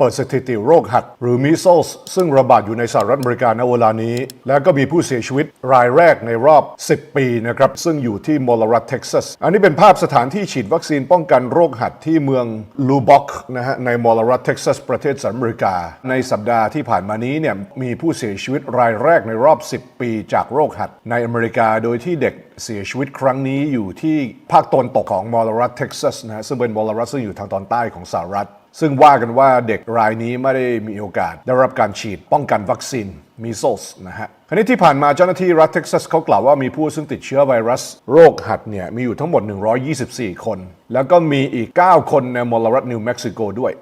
เปิดสถิติโรคหัด หรือมิโซสซึ่งระบาดอยู่ในสหรัฐอเมริกาในเวลานี้ แล้วก็มีผู้เสียชีวิตรายแรกในรอบ 10 ปีนะครับ ซึ่งอยู่ที่มอลรัฐเท็กซัส อันนี้เป็นภาพสถานที่ฉีดวัคซีนป้องกันโรคหัดที่เมืองลูบ็อกนะฮะในมอลรัฐเท็กซัส ประเทศสหรัฐอเมริกา ในสัปดาห์ที่ผ่านมานี้เนี่ยมีผู้เสียชีวิตรายแรกในรอบ 10 ปีจากโรคหัดในอเมริกาโดยที่เด็กเสียชีวิตครั้งนี้อยู่ที่ภาคตะวันตกของมอลรัฐเท็กซัสนะฮะซึ่งเป็นมอลรัฐซึ่งอยู่ทางตอนใต้ของสหรัฐ ซึ่งว่ากันว่าเด็กรายนี้ไม่ได้มีโอกาส ได้รับการฉีดป้องกันวัคซีนมีโซสนะฮะคราวนี้ที่ผ่านมาเจ้าหน้าที่รัฐเท็กซัสเขากล่าวว่ามีผู้ซึ่งติดเชื้อไวรัสโรคหัดเนี่ยมีอยู่ทั้งหมด 124 คน แล้วก็มีอีก 9 คนในมลรัฐนิวเม็กซิโกด้วย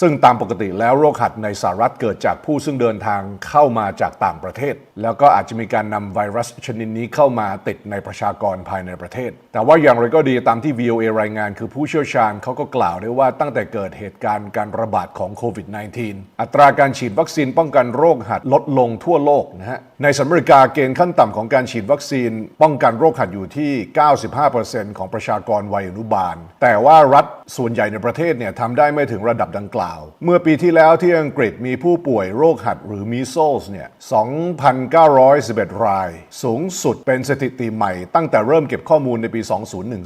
ซึ่งตามปกติแล้วโรคหัดในสหรัฐเกิดจากผู้ซึ่งเดินทางเข้ามาจากต่างประเทศ แล้วก็อาจจะมีการนำไวรัสชนิดนี้เข้ามาติดในประชากรภายในประเทศ แต่ว่าอย่างไรก็ดีตามที่ VOA รายงานคือผู้เชี่ยวชาญเขาก็กล่าวได้ว่าตั้งแต่เกิดเหตุการณ์การระบาดของโควิด -19 อัตราการฉีดวัคซีนป้องกันโรคหัดลดลงทั่วโลกนะฮะในสหรัฐอเมริกาเกณฑ์ขั้นต่ำของการฉีดวัคซีน ป้องกันโรคหัดอยู่ที่ 95%ของประชากรวัยอนุบาล แต่ว่ารัฐส่วนใหญ่ในประเทศเนี่ยทำได้ไม่ถึงระดับดังกล่าว เมื่อปีที่แล้วที่อังกฤษมีผู้ป่วยโรคหัดหรือมีโซลส์เนี่ย 2,911 ราย สูงสุดเป็นสถิติใหม่ตั้งแต่เริ่มเก็บข้อมูลในปี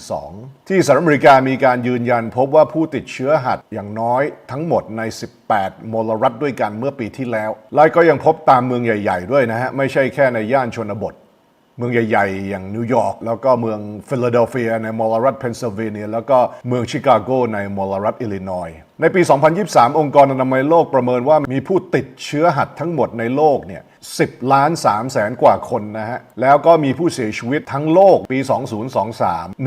2012 ที่สหรัฐอเมริกามีการยืนยันพบว่าผู้ติดเชื้อหัดอย่างน้อยทั้งหมดใน 18 มลรัฐด้วยกันเมื่อปีที่แล้ว และก็ยังพบตามเมืองใหญ่ ๆ ด้วยนะฮะไม่ใช่แค่ในย่านชนบท เมืองใหญ่ ๆ อย่างนิวยอร์กแล้วก็เมืองฟิลาเดลเฟียในมอลรัฐเพนซิลเวเนีย แล้วก็เมืองชิคาโกในมอลรัฐอิลลินอยส์ในปี 2023 องค์กรอนามัยโลกประเมินว่ามีผู้ติดเชื้อหัดทั้งหมดในโลกเนี่ย10 ล้าน3แสนกว่าคนนะฮะ แล้วก็มีผู้เสียชีวิตทั้งโลกปี 2023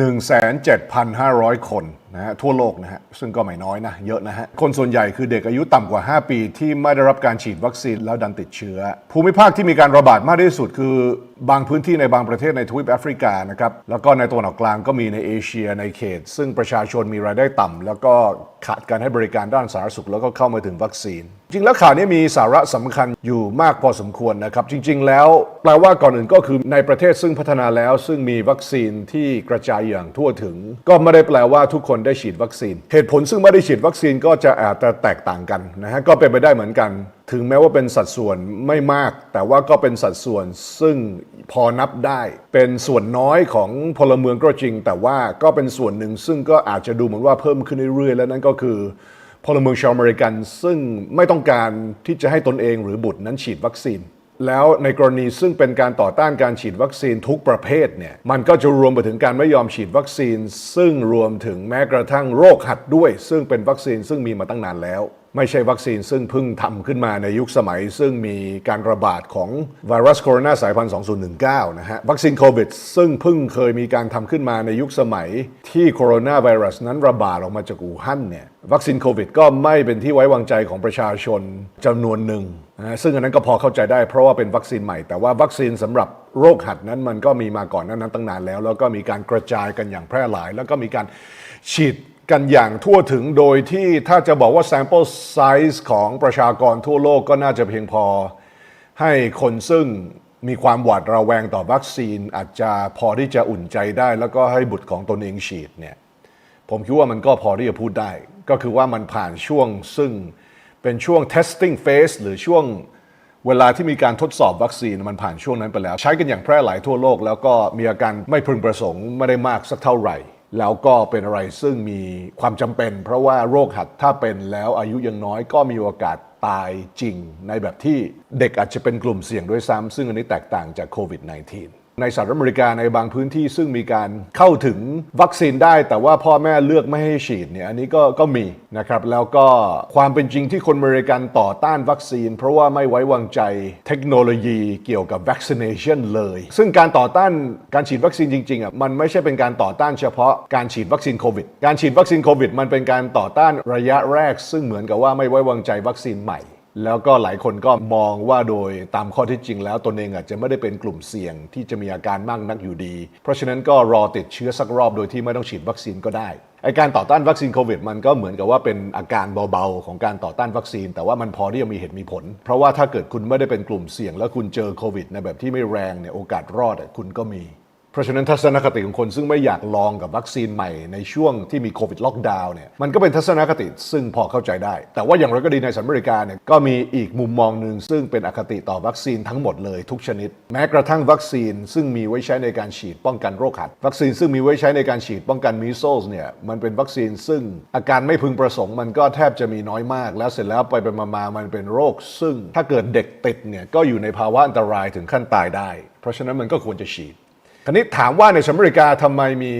17,500 คน นะฮะทั่วโลกนะฮะซึ่งก็ไม่น้อยนะเยอะนะฮะคนส่วนใหญ่คือเด็กอายุต่ำกว่า 5 ปี ที่ไม่ได้รับการฉีดวัคซีนแล้วดันติดเชื้อ ภูมิภาคที่มีการระบาดมากที่สุดคือบางพื้นที่ในบางประเทศในทวีปแอฟริกานะครับแล้วก็ในตะวันออกกลางก็มีในเอเชียในเขต ซึ่งประชาชนมีรายได้ต่ำแล้วก็ขาดการให้บริการด้านสาธารณสุขแล้วก็เข้ามาถึงวัคซีน จริงแล้วข่าวนี้มีสาระสำคัญอยู่มากพอสมควรนะครับ จริง ๆ แล้วแปลว่าก่อนอื่นก็คือในประเทศซึ่งพัฒนาแล้ว ซึ่งมีวัคซีนที่กระจายอย่างทั่วถึง ก็ไม่ได้แปลว่าทุกคนได้ฉีดวัคซีน เหตุผลซึ่งไม่ได้ฉีดวัคซีนก็จะอาจจะแตกต่างกันนะฮะก็เป็นไปได้เหมือนกัน ถึงแม้ว่าเป็นสัดส่วนไม่มาก แต่ว่าก็เป็นสัดส่วนซึ่งพอนับได้ เป็นส่วนน้อยของพลเมืองก็จริง แต่ว่าก็เป็นส่วนหนึ่งซึ่งก็อาจจะดูเหมือนว่าเพิ่มขึ้นเรื่อยๆ แล้วนั่นก็คือพลเมืองชาวอเมริกันซึ่งไม่ต้องการที่จะให้ตนเองหรือบุตรนั้นฉีดวัคซีน แล้วในกรณีซึ่งเป็นการต่อต้านการฉีดวัคซีนทุกประเภทเนี่ยมันก็จะรวมไปถึงการไม่ยอมฉีดวัคซีน ซึ่งรวมถึงแม้กระทั่งโรคหัดด้วย ซึ่งเป็นวัคซีนซึ่งมีมาตั้งนานแล้ว ไม่ใช่วัคซีนซึ่งเพิ่งทำขึ้นมาในยุคสมัย ซึ่งมีการระบาดของไวรัสโคโรนาสายพันธุ์2019 นะฮะวัคซีนโควิดซึ่งเพิ่งเคยมีการทำขึ้นมาในยุคสมัย ที่โคโรนาไวรัสนั้นระบาดออกมาจากอู่ฮั่นเนี่ยวัคซีนโควิดก็ไม่เป็นที่ไว้วางใจของประชาชนจำนวนหนึ่ง นะซึ่งอันนั้นก็พอเข้าใจได้เพราะว่าเป็นวัคซีนใหม่ แต่ว่าวัคซีนสำหรับโรคหัดนั้นมันก็มีมาก่อนนั้นนั้นตั้งนานแล้ว แล้วก็มีการกระจายกันอย่างแพร่หลาย แล้วก็มีการฉีดกันอย่างทั่วถึงโดยที่ถ้าจะบอกว่า sample size ของประชากรทั่วโลกก็น่าจะเพียงพอ ให้คนซึ่งมีความหวาดระแวงต่อวัคซีนอาจจะพอที่จะอุ่นใจได้ แล้วก็ให้บุตรของตนเองฉีดเนี่ยผมคิดว่ามันก็พอที่จะพูดได้ ก็คือว่ามันผ่านช่วงซึ่ง เป็นช่วง testing phase หรือช่วงเวลาที่มีการทดสอบวัคซีนมันผ่านช่วงนั้นไปแล้ว ใช้กันอย่างแพร่หลายทั่วโลก แล้วก็มีอาการไม่พึงประสงค์ไม่ได้มากสักเท่าไหร่ แล้วก็เป็นอะไรซึ่งมีความจำเป็น เพราะว่าโรคหัดถ้าเป็นแล้วอายุยังน้อยก็มีโอกาสตายจริง ในแบบที่เด็กอาจจะเป็นกลุ่มเสี่ยงด้วยซ้ำซึ่งอันนี้แตกต่างจากโควิด -19 ในสหรัฐอเมริกาในบางพื้นที่ซึ่งมีการเข้าถึงวัคซีนได้ แต่ว่าพ่อแม่เลือกไม่ให้ฉีดเนี่ยอันนี้ก็ก็มีนะครับแล้วก็ความเป็นจริงที่คนอเมริกันต่อต้านวัคซีน เพราะว่าไม่ไว้วางใจเทคโนโลยีเกี่ยวกับ vaccination เลย ซึ่งการต่อต้านการฉีดวัคซีนจริงๆอะมันไม่ใช่เป็นการต่อต้านเฉพาะการฉีดวัคซีนโควิดการฉีดวัคซีนโควิดมันเป็นการต่อต้านระยะแรก ซึ่งเหมือนกับว่าไม่ไว้วางใจวัคซีนใหม่ แล้วก็หลายคนก็มองว่าโดยตามข้อที่จริงแล้วตนเองอาจจะไม่ได้เป็นกลุ่มเสี่ยงที่จะมีอาการมากนักอยู่ดี เพราะฉะนั้นก็รอติดเชื้อสักรอบโดยที่ไม่ต้องฉีดวัคซีนก็ได้ไอการต่อต้านวัคซีนโควิดมันก็เหมือนกับว่าเป็นอาการเบาๆ ของการต่อต้านวัคซีน แต่ว่ามันพอที่จะมีเหตุมีผล เพราะว่าถ้าเกิดคุณไม่ได้เป็นกลุ่มเสี่ยง แล้วคุณเจอโควิดในแบบที่ไม่แรงเนี่ยโอกาสรอดคุณก็มี เพราะฉะนั้นทัศนคติของคนซึ่งไม่อยากลองกับวัคซีนใหม่ในช่วงที่มีโควิดล็อกดาวน์เนี่ยมันก็เป็นทัศนคติซึ่งพอเข้าใจได้ แต่ว่าอย่างไรก็ดีในสหรัฐอเมริกาเนี่ยก็มีอีกมุมมองหนึ่งซึ่งเป็นอคติต่อวัคซีนทั้งหมดเลยทุกชนิด แม้กระทั่งวัคซีนซึ่งมีไว้ใช้ในการฉีดป้องกันโรคหัด วัคซีนซึ่งมีไว้ใช้ในการฉีดป้องกันมิโซลเนี่ยมันเป็นวัคซีนซึ่งอาการไม่พึงประสงค์มันก็แทบจะมีน้อยมาก แล้วเสร็จแล้วไปไปมาๆมันเป็นโรค ซึ่งถ้าเกิดเด็กติดเนี่ยก็อยู่ในภาวะอันตรายถึงขั้นตายได้ เพราะฉะนั้นมันก็ควรจะฉีด คราวนี้ถามว่าในสหรัฐอเมริกาทำไมมี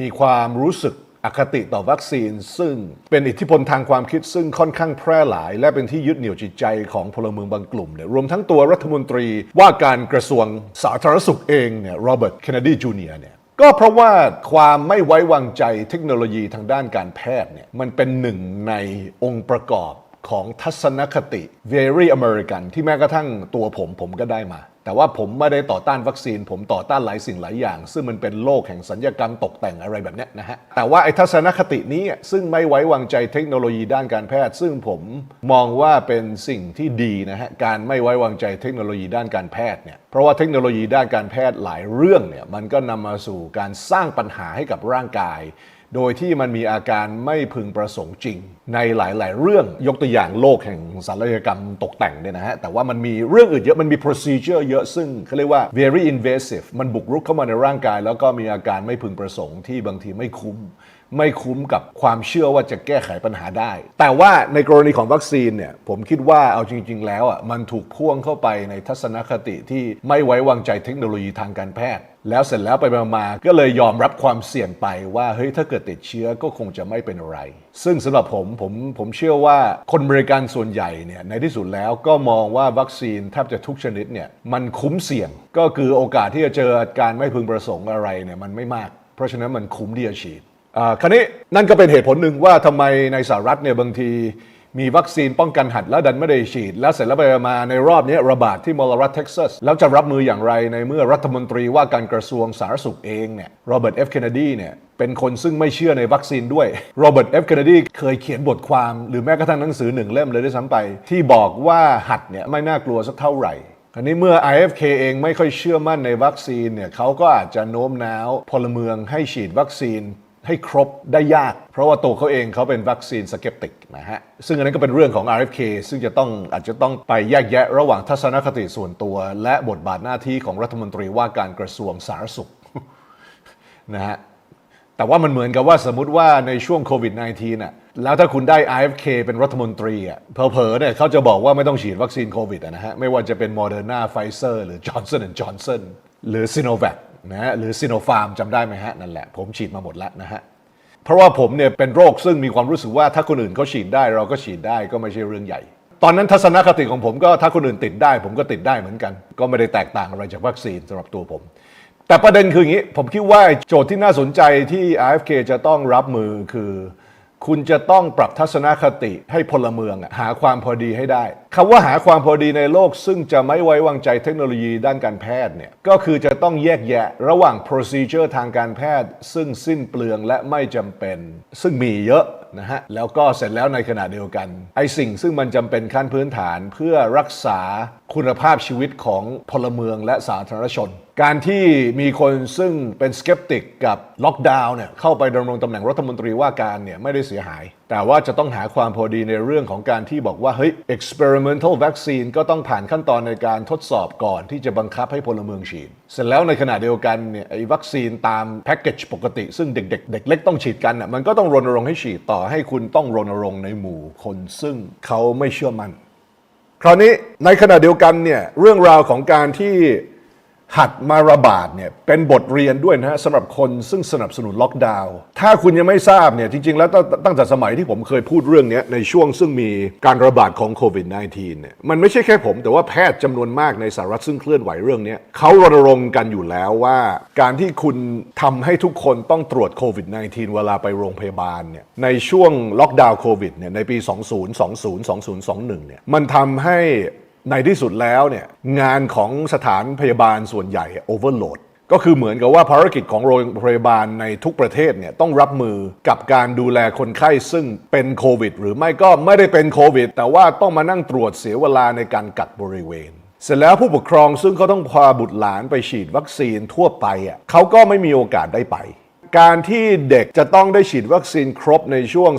มีความรู้สึกอคติต่อวัคซีน ซึ่งเป็นอิทธิพลทางความคิดซึ่งค่อนข้างแพร่หลาย และเป็นที่ยึดเหนี่ยวจิตใจของพลเมืองบางกลุ่มเนี่ยรวมทั้งตัวรัฐมนตรีว่าการกระทรวงสาธารณสุขเองเนี่ยโรเบิร์ตเคนเนดีจูเนียร์เนี่ยก็เพราะว่าความไม่ไว้วางใจเทคโนโลยีทางด้านการแพทย์เนี่ยมันเป็นหนึ่งในองค์ประกอบ ของทัศนคติ very American ที่แม้กระทั่งตัวผมผมก็ได้มา แต่ว่าผมไม่ได้ต่อต้านวัคซีน ผมต่อต้านหลายสิ่งหลายอย่าง ซึ่งมันเป็นโลกแห่งสัญญกรรมตกแต่งอะไรแบบนี้นะฮะ แต่ว่าไอ้ทัศนคตินี้ซึ่งไม่ไว้วางใจเทคโนโลยีด้านการแพทย์ ซึ่งผมมองว่าเป็นสิ่งที่ดีนะฮะ การไม่ไว้วางใจเทคโนโลยีด้านการแพทย์เนี่ย เพราะว่าเทคโนโลยีด้านการแพทย์หลายเรื่องเนี่ยมันก็นำมาสู่การสร้างปัญหาให้กับร่างกาย โดยที่มันมีอาการไม่พึงประสงค์จริง ในหลาย ๆ เรื่องยกตัวอย่างโลกแห่งศัลยกรรมตกแต่งเนี่ยนะฮะ แต่ว่ามันมีเรื่องอื่นเยอะ มันมี procedure เยอะซึ่งเขาเรียกว่า very invasive มันบุกรุกเข้ามาในร่างกาย แล้วก็มีอาการไม่พึงประสงค์ที่บางทีไม่คุ้ม ไม่คุ้มกับความเชื่อว่าจะแก้ไขปัญหาได้ แต่ว่าในกรณีของวัคซีนเนี่ยผมคิดว่าเอาจริง ๆ แล้วอะมันถูกพ่วงเข้าไปในทัศนคติที่ไม่ไว้วางใจเทคโนโลยีทางการแพทย์ แล้วเสร็จแล้วไปมาๆก็เลยยอมรับความเสี่ยงไปว่าเฮ้ยถ้าเกิดติดเชื้อก็คงจะไม่เป็นอะไร ซึ่งสำหรับผมผมผมเชื่อว่าคนบริการส่วนใหญ่เนี่ยในที่สุดแล้วก็มองว่าวัคซีนแทบจะทุกชนิดเนี่ยมันคุ้มเสี่ยง ก็คือโอกาสที่จะเจอการไม่พึงประสงค์อะไรเนี่ยมันไม่มาก เพราะฉะนั้นมันคุ้มที่จะฉีด คราวนี้นั่นก็เป็นเหตุผลหนึ่งว่าทำไมในสหรัฐเนี่ยบางทีมีวัคซีนป้องกันหัดแล้วดันไม่ได้ฉีด แล้วเสร็จแล้วไปมาในรอบนี้ระบาดที่มอลรัฐเท็กซัส แล้วจะรับมืออย่างไรในเมื่อรัฐมนตรีว่าการกระทรวงสาธารณสุขเองเนี่ยโรเบิร์ตเอฟเคนเนดีเนี่ยเป็นคนซึ่งไม่เชื่อในวัคซีนด้วยโรเบิร์ตเอฟเคนเนดีเคยเขียนบทความหรือแม้กระทั่งหนังสือหนึ่งเล่มเลยด้วยซ้ำไป ที่บอกว่าหัดเนี่ยไม่น่ากลัวสักเท่าไหร่คราวนี้เมื่อ IFK เองไม่ค่อยเชื่อมั่นในวัคซีนเนี่ยเขาก็อาจจะโน้มน้าวพลเมืองให้ฉีดวัคซีน ให้ครบได้ยาก เพราะว่าตัวเขาเองเขาเป็นวัคซีนสเก็ปติกนะฮะ ซึ่งอันนั้นก็เป็นเรื่องของ RFK ซึ่งจะต้องอาจจะต้องไปแยกแยะระหว่างทัศนคติส่วนตัว และบทบาทหน้าที่ของรัฐมนตรีว่าการกระทรวงสาธารณสุขนะฮะแต่ว่ามันเหมือนกับว่าสมมติว่าในช่วงโควิด -19 น่ะแล้วถ้าคุณได้ IFK เป็นรัฐมนตรีอะเผลอๆเนี่ยเขาจะบอกว่าไม่ต้องฉีดวัคซีนโควิดนะฮะ ไม่ว่าจะเป็น Moderna Pfizer หรือ Johnson Johnson หรือ Sinovac นะหรือซิโนฟาร์มจำได้ไหมฮะ นั่นแหละ ผมฉีดมาหมดแล้วนะฮะ เพราะว่าผมเนี่ยเป็นโรคซึ่งมีความรู้สึกว่าถ้าคนอื่นเขาฉีดได้เราก็ฉีดได้ก็ไม่ใช่เรื่องใหญ่ ตอนนั้นทัศนคติของผมก็ถ้าคนอื่นติดได้ ผมก็ติดได้เหมือนกัน ก็ไม่ได้แตกต่างอะไรจากวัคซีนสำหรับตัวผม แต่ประเด็นคืออย่างนี้ ผมคิดว่าโจทย์ที่น่าสนใจที่ RFK จะต้องรับมือคือ คุณจะต้องปรับทัศนคติให้พลเมืองหาความพอดีให้ได้คำว่าหาความพอดีในโลก ซึ่งจะไม่ไว้วางใจเทคโนโลยีด้านการแพทย์เนี่ยก็คือจะต้องแยกแยะระหว่าง procedure ทางการแพทย์ ซึ่งสิ้นเปลืองและไม่จำเป็น ซึ่งมีเยอะนะฮะแล้วก็เสร็จแล้วในขณะเดียวกัน ไอสิ่งซึ่งมันจำเป็นขั้นพื้นฐานเพื่อรักษาคุณภาพชีวิตของพลเมืองและสาธารณชน การที่มีคนซึ่งเป็นสเกปติกกับล็อกดาวน์เนี่ยเข้าไปดำรงตำแหน่งรัฐมนตรีว่าการเนี่ยไม่ได้เสียหาย แต่ว่าจะต้องหาความพอดีในเรื่องของการที่บอกว่า เฮ้ย experimental vaccine ก็ต้องผ่านขั้นตอนในการทดสอบก่อนที่จะบังคับให้พลเมืองฉีด เสร็จแล้วในขณะเดียวกันเนี่ยไอ้วัคซีนตามแพ็กเกจปกติ ซึ่งเด็ก ๆ เด็กเล็กต้องฉีดกันน่ะมันก็ต้องรณรงค์ให้ฉีดต่อให้คุณต้องรณรงค์ในหมู่คนซึ่งเขาไม่เชื่อมั่นคราวนี้ในขณะเดียวกันเนี่ยเรื่องราวของการที่ หัดมาระบาดเนี่ยเป็นบทเรียนด้วยนะฮะสำหรับคนซึ่งสนับสนุนล็อกดาวน์ถ้าคุณยังไม่ทราบเนี่ยจริง ๆ แล้วตั้งตั้งแต่สมัยที่ผมเคยพูดเรื่องเนี้ยในช่วงซึ่งมีการระบาดของโควิด -19 เนี่ยมันไม่ใช่แค่ผม แต่ว่าแพทย์จำนวนมากในสหรัฐซึ่งเคลื่อนไหวเรื่องเนี้ยเขารณรงค์กันอยู่แล้วว่า การที่คุณทำให้ทุกคนต้องตรวจโควิด -19 เวลาไปโรงพยาบาลเนี่ยในช่วงล็อกดาวน์โควิดเนี่ยในปี 2020 2021เนี่ยมันทำให้ ในที่สุดแล้วเนี่ยงานของสถานพยาบาลส่วนใหญ่โอเวอร์โหลดก็คือเหมือนกับว่าภารกิจของโรงพยาบาลในทุกประเทศเนี่ยต้องรับมือกับการดูแลคนไข้ซึ่งเป็นโควิด หรือไม่ก็ไม่ได้เป็นโควิด แต่ว่าต้องมานั่งตรวจเสียเวลาในการกักบริเวณ เสร็จแล้วผู้ปกครองซึ่งเขาต้องพาบุตรหลานไปฉีดวัคซีนทั่วไปอะเขาก็ไม่มีโอกาสได้ไป การที่เด็กจะต้องได้ฉีดวัคซีนครบในช่วง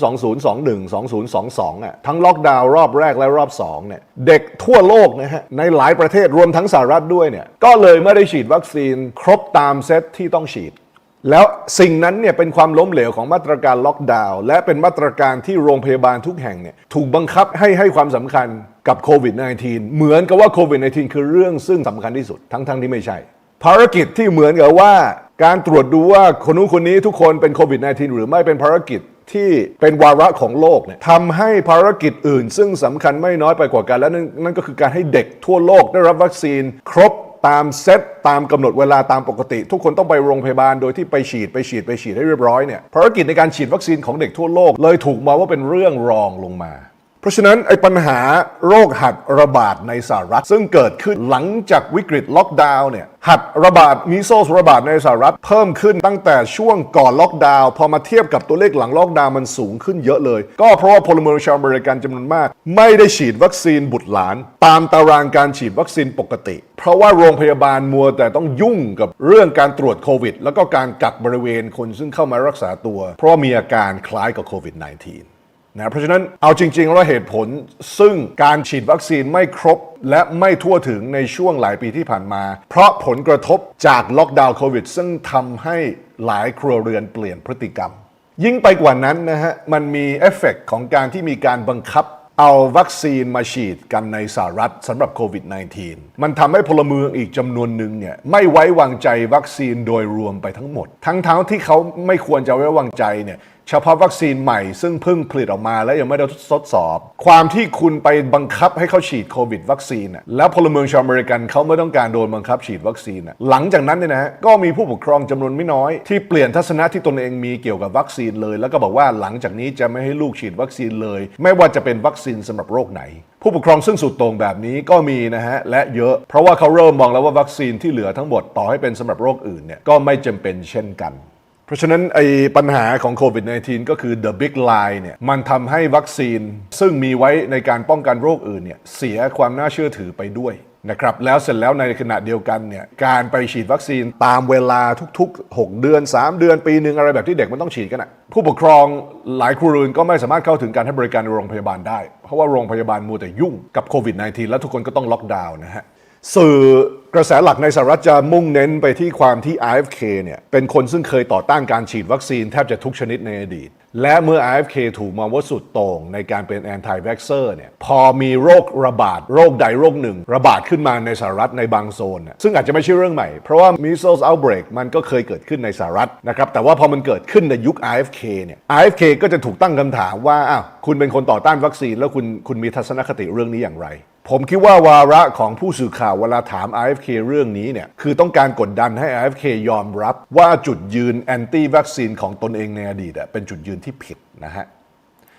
2021 2022อะทั้งล็อกดาวน์รอบแรกและรอบ2เนี่ยเด็กทั่วโลกนะฮะในหลายประเทศรวมทั้งสหรัฐด้วยเนี่ยก็เลยไม่ได้ฉีดวัคซีนครบตามเซตที่ต้องฉีด แล้วสิ่งนั้นเนี่ยเป็นความล้มเหลวของมาตรการล็อกดาวน์และเป็นมาตรการที่โรงพยาบาลทุกแห่งเนี่ยถูกบังคับให้ให้ความสำคัญกับโควิด -19 เหมือนกับว่าโควิด -19 คือเรื่องซึ่งสำคัญที่สุดทั้งๆทที่ไม่ใช่ ภารกิจที่เหมือนกับว่า การตรวจดูว่าคนนู้นคนนี้ทุกคนเป็นโควิด -19 หรือไม่เป็นภารกิจที่เป็นวาระของโลกเนี่ยทำให้ภารกิจอื่น ซึ่งสำคัญไม่น้อยไปกว่ากันและนั่นนั่นก็คือการให้เด็กทั่วโลกได้รับวัคซีน ครบตามเซตตามกำหนดเวลาตามปกติ ทุกคนต้องไปโรงพยาบาลโดยที่ไปฉีดไปฉีดไปฉีดให้เรียบร้อยเนี่ยภารกิจในการฉีดวัคซีนของเด็กทั่วโลก เลยถูกมองว่าเป็นเรื่องรองลงมา ราะฉะนั้นไอ้ปัญหาโรคหัดระบาดในสหรัฐ ซึ่งเกิดขึ้นหลังจากวิกฤตล็อกดาวน์เนี่ยหัดระบาดมีโซสระบาดในสหรัฐเพิ่มขึ้นตั้งแต่ช่วงก่อนล็อกดาวน์พอมาเทียบกับตัวเลขหลังล็อกดาวน์มันสูงขึ้นเยอะเลย ก็เพราะว่าพลเมืองชาวอเมริกันจำนวนมาก ไม่ได้ฉีดวัคซีนบุตรหลาน ตามตารางการฉีดวัคซีนปกติ เพราะว่าโรงพยาบาลมัวแต่ต้องยุ่งกับเรื่องการตรวจโควิด แล้วก็การกักบริเวณคนซึ่งเข้ามารักษาตัว เพราะมีอาการคล้ายกับโควิด -19 นะเพราะฉะนั้นเอาจริงๆแล้วเหตุผลซึ่งการฉีดวัคซีนไม่ครบและไม่ทั่วถึงในช่วงหลายปีที่ผ่านมา เพราะผลกระทบจากล็อกดาวน์โควิด ซึ่งทำให้หลายครัวเรือนเปลี่ยนพฤติกรรม ยิ่งไปกว่านั้นนะฮะ มันมีเอฟเฟกต์ของการที่มีการบังคับเอาวัคซีนมาฉีดกันในสหรัฐสำหรับโควิด -19 มันทำให้พลเมืองอีกจำนวนหนึ่งเนี่ยไม่ไว้วางใจวัคซีนโดยรวมไปทั้งหมด ทั้งๆทที่เขาไม่ควรจะไว้วางใจเนี่ย เฉพาะวัคซีนใหม่ซึ่งเพิ่งผลิตออกมาและยังไม่ได้ทดสอบ ความที่คุณไปบังคับให้เขาฉีดโควิดวัคซีนน่ะแล้วพลเมืองชาวอเมริกันเขาไม่ต้องการโดนบังคับฉีดวัคซีนน่ะหลังจากนั้นเนี่ยนะฮะก็มีผู้ปกครองจำนวนไม่น้อย ที่เปลี่ยนทัศนะที่ตนเองมีเกี่ยวกับวัคซีนเลย แล้วก็บอกว่าหลังจากนี้จะไม่ให้ลูกฉีดวัคซีนเลย ไม่ว่าจะเป็นวัคซีนสำหรับโรคไหน ผู้ปกครองซึ่งสุดต่งแบบนี้ก็มีนะฮะและเยอะ เพราะว่าเขาเริ่มมองแล้วว่าวัคซีนที่เหลือทั้งหมดต่อให้เป็นสำหรับโรคอื่นเนี่ยก็ไม่จำเป็นเช่นกัน เพราะฉะนั้นไอ้ปัญหาของโควิด -19 ก็คือ the big lie เนี่ยมันทำให้วัคซีนซึ่งมีไว้ในการป้องกันโรคอื่นเนี่ยเสียความน่าเชื่อถือไปด้วยนะครับแล้วเสร็จแล้วในขณะเดียวกันเนี่ยการไปฉีดวัคซีนตามเวลาทุก ๆ 6 เดือน 3 เดือนปีหนึ่งอะไรแบบที่เด็กมันต้องฉีดกันอะผู้ปกครองหลายครัวเรือนก็ไม่สามารถเข้าถึงการให้บริการในโรงพยาบาลได้ เพราะว่าโรงพยาบาลมัวแต่ยุ่งกับโควิด -19 แล้วทุกคนก็ต้องล็อกดาวน์นะฮะ สื่อกระแสหลักในสหรัฐจะมุ่งเน้นไปที่ความที่ RFK เนี่ยเป็นคนซึ่งเคยต่อต้านการฉีดวัคซีนแทบจะทุกชนิดในอดีต และเมื่อ RFK ถูกมองว่าสุดโต่งในการเป็น anti vaxxer เนี่ยพอมีโรคระบาดโรคใดโรคหนึ่ง ระบาดขึ้นมาในสหรัฐในบางโซน ซึ่งอาจจะไม่ใช่เรื่องใหม่ เพราะว่า measles outbreak มันก็เคยเกิดขึ้นในสหรัฐนะครับแต่ว่าพอมันเกิดขึ้นในยุค RFK เนี่ย RFK ก็จะถูกตั้งคำถามว่าอ้าวคุณเป็นคนต่อต้านวัคซีน แล้วคุณคุณมีทัศนคติเรื่องนี้อย่างไร ผมคิดว่าวาระของผู้สื่อข่าวเวลาถาม RFK เรื่องนี้เนี่ยคือต้องการกดดันให้ RFK ยอมรับว่าจุดยืนแอนตี้วัคซีนของตนเองในอดีตอะเป็นจุดยืนที่ผิดนะฮะ